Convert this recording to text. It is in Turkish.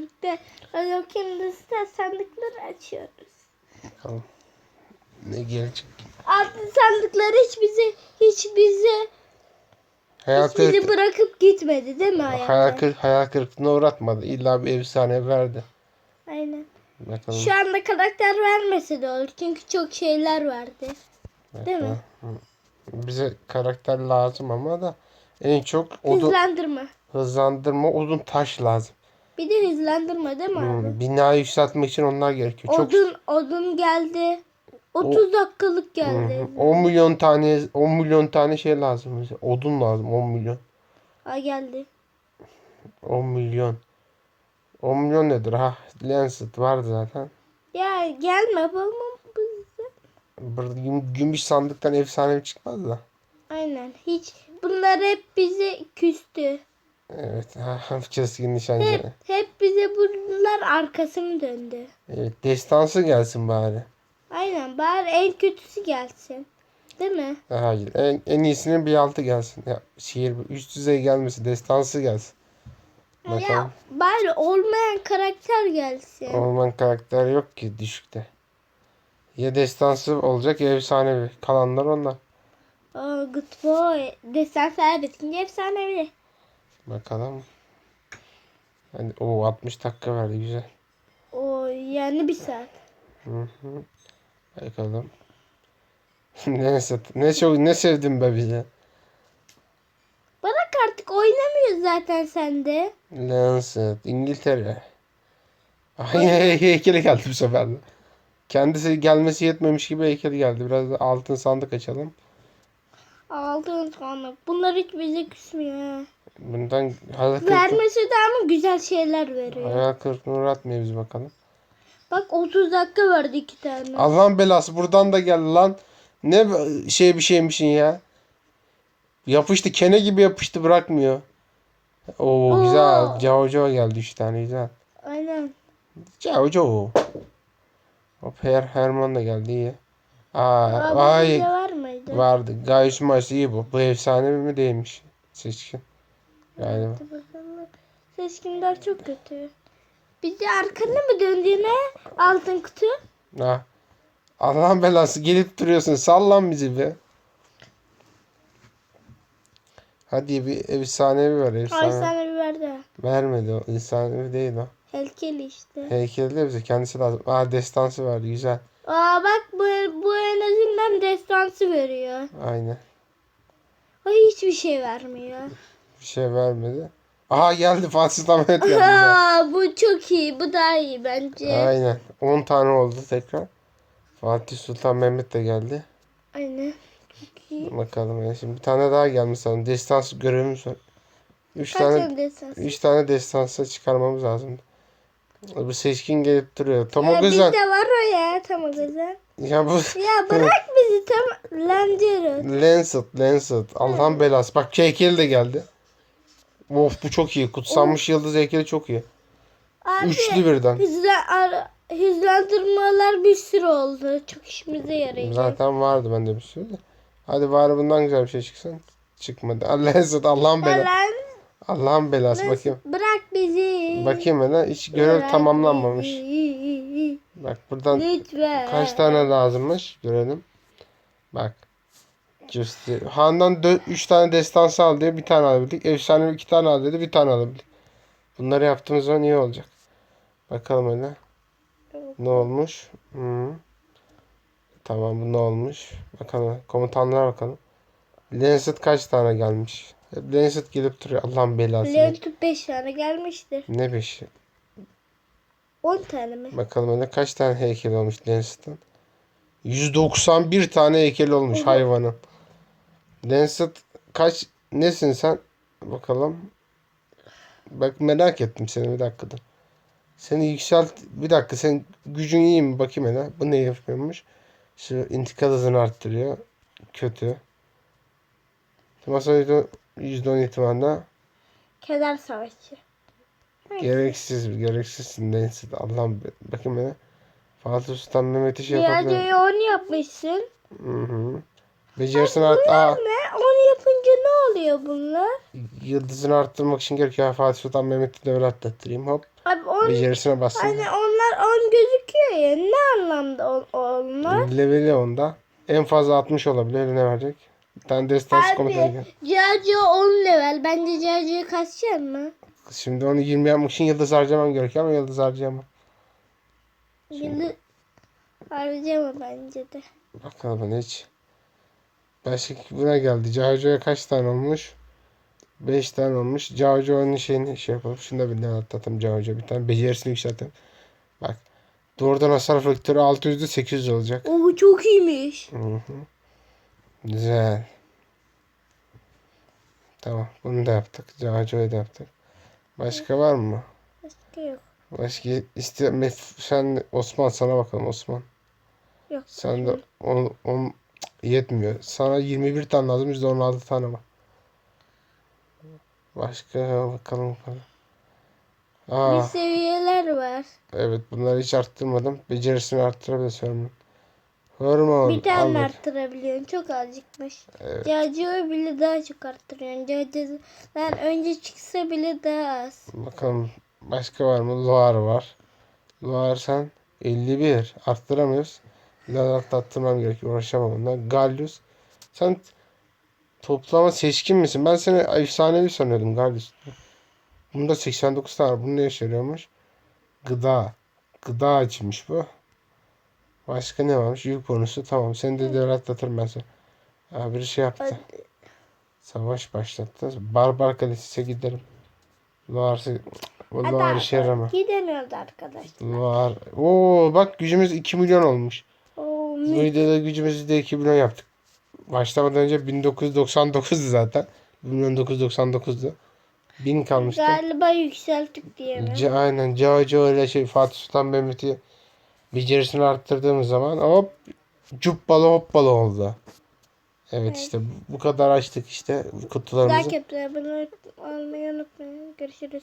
birlikte. Bakayım da sandıkları açıyoruz. Bakalım. Ne gelecek? Altın sandıklar hiç bizi hiç bizi Hayal, hiç bizi kırık, bırakıp gitmedi değil mi hayal, hayatta? kırık, hayal kırıklığına uğratmadı. İlla bir efsane verdi. Aynen. Bakalım. Şu anda karakter vermese de olur. Çünkü çok şeyler verdi. Değil mi? Bize karakter lazım ama da en çok odun, Hızlandırma. hızlandırma odun taş lazım. Bir de hızlandırma değil mi abi? Hı, Binayı yükseltmek için onlar gerekiyor. Çok Odun odun geldi. 30 dakikalık geldi. 10 milyon tane 10 milyon tane şey lazım bize. Odun lazım 10 milyon. Ha geldi. 10 milyon. 10 milyon nedir ha? Lancet vardı zaten. Ya gelme babam bize. Burada güm- gümüş sandıktan efsane çıkmaz da. Aynen. Hiç bunlar hep bize küstü. Evet. ha, Keskin nişancı. Hep hep bize bunlar arkasını döndü. Evet. Destansı gelsin bari. Aynen bari en kötüsü gelsin. Değil mi? Hayır. En, en iyisinin bir altı gelsin. Ya, şiir üst düzey gelmesi. Destansı gelsin. Ya Bakalım. bari olmayan karakter gelsin. Orman karakter yok ki düşükte. Ya destansı olacak ya efsanevi. Kalanlar onlar. Oh, good boy. Destan bitince efsanevi. Bakalım. Hadi o 60 dakika verdi güzel. O yani bir saat. Hı hı. Bakalım. Neyse ne çok ne sevdim be bize. Bırak artık oynamıyor zaten sende. Lancet İngiltere. Ay heykeli geldi bu sefer de. Kendisi gelmesi yetmemiş gibi heykeli geldi. Biraz da altın sandık açalım. Aldığın sonra. Bunlar hiç bize küsmüyor. Bundan hayal kırıklığı, Vermesi de ama güzel şeyler veriyor. hayal kırıklığına uğratmıyor biz bakalım. Bak 30 dakika verdi iki tane. Allah'ın belası buradan da geldi lan. Ne şey bir şeymişin ya. Yapıştı kene gibi yapıştı bırakmıyor. Oo güzel. Oo. Cao Cao geldi üç tane güzel. Aynen. Cao Cao. Hop Her Herman da geldi iyi. Aa, Aa, ay var mıydı? vardı. Gayus Mars iyi bu. Bu efsane mi değilmiş. Seçkin. Bakalım. Seçkinler çok kötü. Bizi arkana mı döndüğüne altın kutu? Ha. Allah'ın belası gelip duruyorsun. Sallan bizi be. Hadi bir efsanevi ver. Efsane. bir verdi. Vermedi o. Efsanevi değil o. Heykeli işte. Heykeli de bize kendisi lazım. Aa destansı verdi. Güzel. Aa bak bu, bu en azından destansı veriyor. Aynen. O hiçbir şey vermiyor. Bir şey vermedi. Aha geldi Fatih Sultan Mehmet geldi. Aa, bu çok iyi. Bu daha iyi bence. Aynen. 10 tane oldu tekrar. Fatih Sultan Mehmet de geldi. Aynen. Çok iyi. Bakalım ya. Şimdi bir tane daha gelmiş sanırım. Destansı görevimiz var. 3 Kaç tane destansı? 3 tane destansı çıkarmamız lazım. Bu seçkin gelip duruyor. Tam Ya o güzel. bizde var o ya tam o güzel. Ya bu Ya bırak bizi tam lan diyoruz. Lancet, Lancet. Allah'ın belası. Bak heykeli de geldi. Of bu çok iyi. Kutsanmış yıldız heykeli çok iyi. Abi Üçlü birden. hızla, ar- hızlandırmalar bir sürü oldu. Çok işimize yarayacak. Zaten vardı bende bir sürü de. Hadi bari bundan güzel bir şey çıksın. Çıkmadı. Lancet Allah'ın belası. Allah'ın belası. Bakayım. bırak bizi. Bakayım hele. Hiç görev Bırak tamamlanmamış. bizi. Bak buradan Lütfen. kaç tane lazımmış görelim. Bak. Göster. Handan 3 tane destansı al diye bir tane alabildik. Efsane 2 tane al dedi bir tane alabildik. Bunları yaptığımız zaman iyi olacak. Bakalım hele. Ne olmuş? Hı. Tamam bu ne olmuş? Bakalım komutanlara bakalım. Lancet kaç tane gelmiş? Hep Lancet gelip duruyor. Allah'ın belası. Lentut 5 tane gelmiştir. Ne beşi? 10 tane mi? Bakalım hele kaç tane heykel olmuş Lancet'ın? 191 tane heykel olmuş hayvanın. Lancet kaç nesin sen? Bakalım. Bak merak ettim seni bir dakikada. Seni yükselt. Bir dakika sen gücün iyi mi? Bakayım hele. Bu ne yapıyormuş? Şu intikal hızını arttırıyor. Kötü. Masa %10 ihtimalle Keder savaşçı. gereksiz gereksizsin Lancet. Allah'ım bakayım hele. Fatih Sultan Mehmet'i şey yapabilir. Diğerleri 10 yapmışsın. Hı hı. Becerisini art Aa, Ne? 10 yapınca ne oluyor bunlar? yıldızını arttırmak için gerekiyor. Fatih Sultan Mehmet'i öyle atlattırayım. Hop. Abi on, Becerisine bassın. hani onlar 10 gözüküyor ya. Ne anlamda on, onlar? Leveli onda. En fazla 60 olabilir. Ne verecek? Bir tane destansı komutanı Abi gel. Cacio 10 level. Bence Cacio'yu kaçacak mı? Şimdi onu 20 yapmak için yıldız harcamam gerekiyor ama yıldız harcayamam. Yıldız harcama bence de. Bakalım hiç. Başka buna geldi. Caho'ya kaç tane olmuş? 5 tane olmuş. Caho'nun şeyini şey yapalım. Şunu da bir atlatalım Caho'ya. Bir tane becerisini yükseltelim. Bak. Doğrudan hasar faktörü 600'de 800 olacak. O çok iyiymiş. Hı hı. Güzel. Tamam. Bunu da yaptık. Caho'yu da yaptık. Başka var mı? Başka yok. Başka iste sen Osman sana bakalım Osman. Yok. Sen de on, on yetmiyor. Sana 21 tane lazım. Bizde 16 tane var. Başka bakalım bakalım. Bir Aa, seviyeler var. evet bunları hiç arttırmadım. Becerisini arttırabiliyorum. Hormon. Bir tane alır. arttırabiliyorsun. Çok azıcıkmış. Evet. Cacio'yu bile daha çok arttırıyorsun. Cacio'dan önce çıksa bile daha az. Bakalım başka var mı? Loar var. Loar sen 51 arttıramıyoruz. Biraz arttırmam gerekiyor. Uğraşamam ondan. Gallius. Sen toplama seçkin misin? Ben seni efsanevi sanıyordum Gallius. Bunda 89 tane var. Bu ne işe yarıyormuş? Gıda. Gıda açmış bu. Başka ne varmış? Yük bonusu. Tamam. Seni de devre atlatırım ben sana. Bir şey yaptı. Hadi. Savaş başlattı. Barbar Kalesi'ne giderim. Loar'sı o Hadi Loar işe yaramaz. Gidemiyoruz arkadaşlar. Loar. Oo bak gücümüz 2 milyon olmuş. Bu videoda gücümüzü de 2 milyon yaptık. Başlamadan önce 1999'du zaten. 1999'du. 1000 kalmıştı. Galiba yükselttik diye mi? C aynen Cao ile şey Fatih Sultan Mehmet'i becerisini arttırdığımız zaman hop cupbalı hopbalı oldu. Evet işte bu kadar açtık işte kutularımızı. Like yapmayı, abone olmayı unutmayın. Görüşürüz.